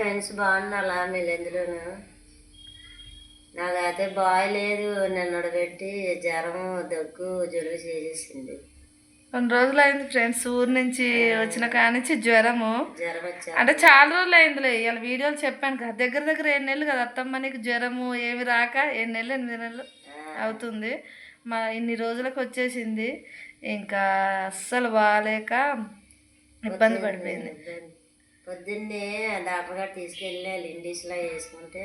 బాగున్నాలా మీరు ఎందులోను? నాకైతే బాయ్ లేదు నిన్నడు పెట్టి జ్వరం దగ్గు జలుబు చేసేసింది. కొన్ని రోజులు అయింది ఫ్రెండ్స్ ఊరు నుంచి వచ్చిన కానించి జ్వరము. జ్వరం వచ్చా? అంటే చాలా రోజులు అయిందిలే ఇవాళ వీడియోలు చెప్పాను కదా దగ్గర దగ్గర ఏడు నెలలు కదా అత్తమ్మ నీకు జ్వరము ఏమి రాక ఏడు నెలలు ఎనిమిది నెలలు అవుతుంది. మా ఇన్ని రోజులకు వచ్చేసింది ఇంకా అస్సలు బాగాలేక ఇబ్బంది పడిపోయింది. పొద్దున్నే డాక్టర్ గారు తీసుకెళ్ళి లిండీస్లో వేసుకుంటే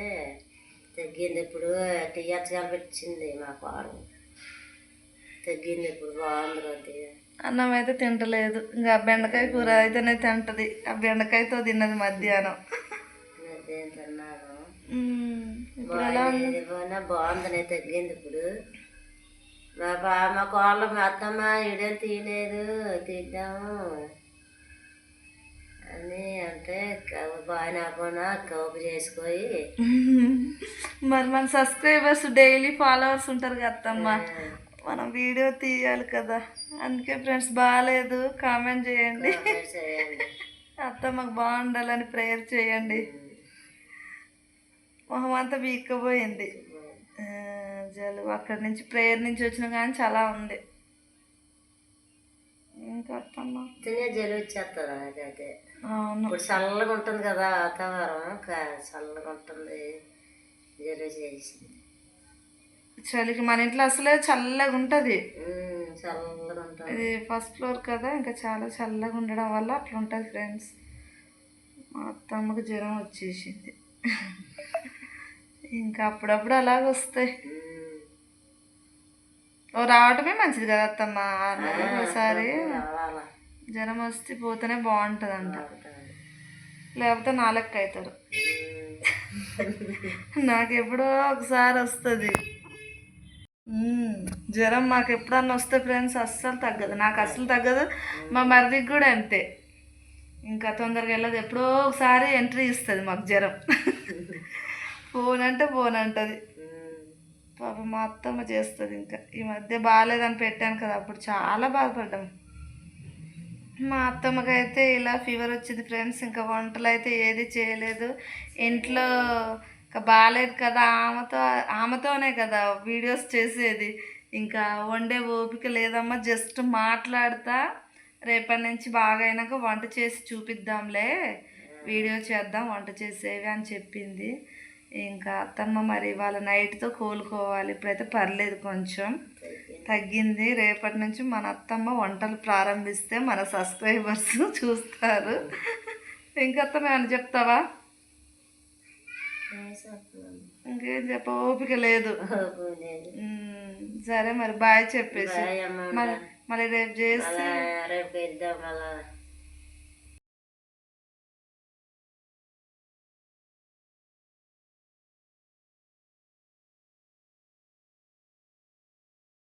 తగ్గింది. ఇప్పుడు టీఆర్స్ పెట్టింది మా పాడు తగ్గింది ఇప్పుడు బాగుంది కొద్దిగా అన్నం అయితే తింటలేదు. ఇంకా బెండకాయ కూర అయితేనే తింటది. ఆ బెండకాయతో తిన్నది మధ్యాహ్నం. అదేం తిన్నాను. ఇప్పుడు ఎలా ఉంది? తగ్గింది ఇప్పుడు. మా బా మా కోళ్ళ మా అత్తమ్మ ఇడేం తీయలేదు. తీద్దాము. అని అంటే బాగా పోనా కౌపు చేసుకొని మరి మన సబ్స్క్రైబర్స్ డైలీ ఫాలోవర్స్ ఉంటారు కదా అత్తమ్మ. మనం వీడియో తీయాలి కదా. అందుకే ఫ్రెండ్స్ బాగాలేదు కామెంట్ చేయండి. చేయండి. అత్తమ్మకు బాగుండాలని ప్రేయర్ చేయండి. మొహం అంతా వీక్కపోయింది జలుబు అక్కడి నుంచి ప్రేయర్ నుంచి వచ్చిన కానీ చాలా ఉంది. ఇంకా అత్తమ్మ? జలుబు వచ్చేస్తుంది అదైతే అవును ఇప్పుడు చల్లగా ఉంటుంది కదా వాతావరణం చల్లగా ఉంటుంది. జలుబు చేసింది. చలికి మన ఇంట్లో అసలే చల్లగా ఉంటుంది. చల్లగా ఉంటుంది. ఇది ఫస్ట్ ఫ్లోర్ కదా ఇంకా చాలా చల్లగా ఉండడం వల్ల అట్లా ఉంటుంది ఫ్రెండ్స్. మా అత్తమ్మకు జ్వరం వచ్చేసింది. ఇంకా అప్పుడప్పుడు అలాగ వస్తాయి. రావటమే మంచిది కదా అత్తమ్మ. ఒకసారి రావాలా? జ్వరం వస్తే పోతేనే బాగుంటుంది అంట లేకపోతే నాలుగు అవుతారు నాకు ఎప్పుడో ఒకసారి వస్తుంది. జ్వరం మాకు ఎప్పుడన్నా వస్తే ఫ్రెండ్స్ అస్సలు తగ్గదు. నాకు అస్సలు తగ్గదు. మా మరిదికి కూడా అంతే. ఇంకా తొందరగా వెళ్ళదు. ఎప్పుడో ఒకసారి ఎంట్రీ ఇస్తుంది మాకు జ్వరం. పోనంటే అంటే పాప మా అత్తమ్మ చేస్తుంది ఇంకా. ఈ మధ్య బాగాలేదని పెట్టాను కదా అప్పుడు చాలా బాధపడ్డాం. మా అత్తమ్మకైతే ఇలా ఫీవర్ వచ్చింది ఫ్రెండ్స్ ఇంకా వంటలు అయితే ఏది చేయలేదు. ఇంట్లో ఇంకా బాగాలేదు కదా ఆమెతో ఆమెతోనే కదా వీడియోస్ చేసేది. ఇంకా వండే ఓపిక లేదమ్మా జస్ట్ మాట్లాడతా. రేపటి నుంచి బాగా అయినాక వంట చేసి చూపిద్దాంలే. వీడియో చేద్దాం వంట చేసేవి అని చెప్పింది. ఇంకా అత్తమ్మ మరి వాళ్ళ నైట్తో కోలుకోవాలి. ఇప్పుడైతే పర్లేదు కొంచెం. తగ్గింది. రేపటి నుంచి మన అత్తమ్మ వంటలు ప్రారంభిస్తే మన సబ్స్క్రైబర్స్ చూస్తారు. ఇంకా అత్తమ్మ ఏమైనా చెప్తావా. ఇంకేం చెప్ప? ఓపిక లేదు. సరే మరి బాయ్ చెప్పేసి. మరి మళ్ళీ రేపు చేసి రేపు